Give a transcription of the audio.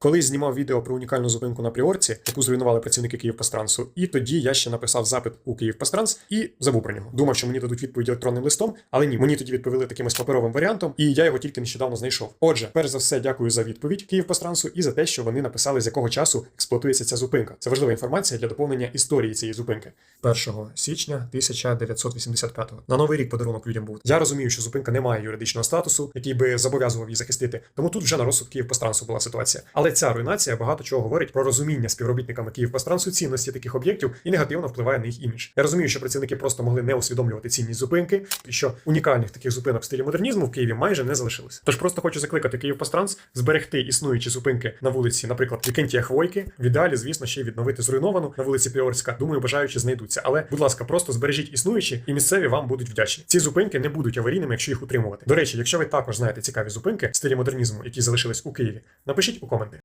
Колись знімав відео про унікальну зупинку на Пріорці, яку зруйнували працівники Київпастрансу, і тоді я ще написав запит у Київпастранс і забув про нього. Думав, що мені дадуть відповідь електронним листом, але ні, мені тоді відповіли таким ось паперовим варіантом, і я його тільки нещодавно знайшов. Отже, перш за все, дякую за відповідь Київпастрансу і за те, що вони написали, з якого часу експлуатується ця зупинка. Це важлива інформація для доповнення історії цієї зупинки. 1 січня 1985-го. На новий рік подарунок людям був. Я розумію, що зупинка не має юридичного статусу, який би зобов'язував її захистити. Тому тут вже на розсуд Київпастрансу була ситуація. Але ця руйнація багато чого говорить про розуміння співробітниками Київпастрансу цінності таких об'єктів і негативно впливає на їх імідж. Я розумію, що працівники просто могли не усвідомлювати цінність зупинки, і що унікальних таких зупинок в стилі модернізму в Києві майже не залишилось. Тож просто хочу закликати Київпастранс зберегти існуючі зупинки на вулиці, наприклад, Вікентія Хвойки. В ідеалі, звісно, ще й відновити зруйновану на вулиці Пріорська. Думаю, бажаючі знайдуться. Але, будь ласка, просто збережіть існуючі, і місцеві вам будуть вдячні. Ці зупинки не будуть аварійними, якщо їх утримувати. До речі, якщо ви також знаєте цікаві зупинки в стилі модернізму, які залишились у Києві, напишіть у коменти.